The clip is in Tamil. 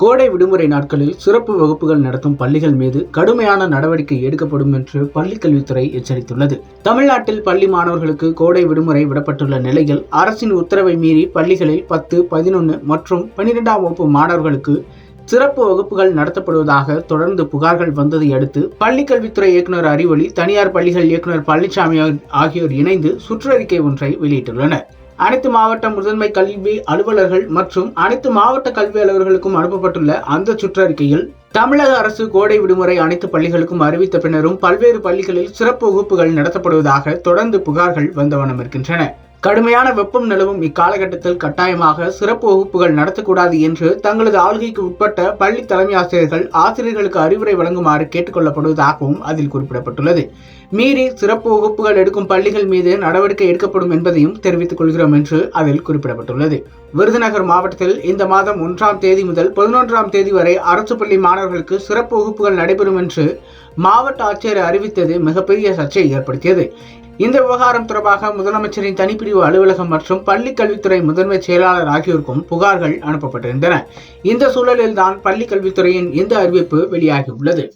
கோடை விடுமுறை நாட்களில் சிறப்பு வகுப்புகள் நடத்தும் பள்ளிகள் மீது கடுமையான நடவடிக்கை எடுக்கப்படும் என்று பள்ளிக்கல்வித்துறை எச்சரித்துள்ளது. தமிழ்நாட்டில் பள்ளி மாணவர்களுக்கு கோடை விடுமுறை விடப்பட்டுள்ள நிலையில் அரசின் உத்தரவை மீறி பள்ளிகளில் பத்து பதினொன்று மற்றும் பன்னிரெண்டாம் வகுப்பு மாணவர்களுக்கு சிறப்பு வகுப்புகள் நடத்தப்படுவதாக தொடர்ந்து புகார்கள் வந்ததை அடுத்து பள்ளிக்கல்வித்துறை இயக்குநர் அறிவொளி தனியார் பள்ளிகள் இயக்குநர் பழனிசாமி ஆகியோர் இணைந்து சுற்றறிக்கை ஒன்றை வெளியிட்டுள்ளனர். அனைத்து மாவட்ட முதன்மை கல்வி அலுவலர்கள் மற்றும் அனைத்து மாவட்ட கல்வி அலுவலர்களுக்கும் அனுப்பப்பட்டுள்ள அந்த சுற்றறிக்கையில் தமிழக அரசு கோடை விடுமுறை அனைத்து பள்ளிகளுக்கும் அறிவித்த பின்னரும் பல்வேறு பள்ளிகளில் சிறப்பு வகுப்புகள் நடத்தப்படுவதாக தொடர்ந்து புகார்கள் வந்தவனம் இருக்கின்றன. கடுமையான வெப்பம் நிலவும் இக்காலகட்டத்தில் கட்டாயமாக சிறப்பு வகுப்புகள் நடத்தக்கூடாது என்று தங்களது ஆளுகைக்கு உட்பட்ட பள்ளி தலைமை ஆசிரியர்கள் ஆசிரியர்களுக்கு அறிவுரை வழங்குமாறு கேட்டுக்கொள்ளப்படுவதாகவும் அதில் குறிப்பிடப்பட்டுள்ளது. மீறி சிறப்பு வகுப்புகள் எடுக்கும் பள்ளிகள் மீது நடவடிக்கை எடுக்கப்படும் என்பதையும் தெரிவித்துக் கொள்கிறோம் என்று அதில் குறிப்பிடப்பட்டுள்ளது. விருதுநகர் மாவட்டத்தில் இந்த மாதம் ஒன்றாம் தேதி முதல் பதினொன்றாம் தேதி வரை அரசு பள்ளி மாணவர்களுக்கு சிறப்பு வகுப்புகள் நடைபெறும் என்று மாவட்ட ஆட்சியர் அறிவித்தது மிகப்பெரிய சர்ச்சையை ஏற்படுத்தியது. இந்த விவகாரம் தொடர்பாக முதலமைச்சரின் தனிப்பிரிவு அலுவலகம் மற்றும் பள்ளி கல்வித்துறை முதன்மை செயலாளர் ஆகியோருக்கும் புகார்கள் அனுப்பப்பட்டிருந்தன. இந்த சூழலில்தான் பள்ளி கல்வித்துறையின் இந்த அறிவிப்பு வெளியாகியுள்ளது.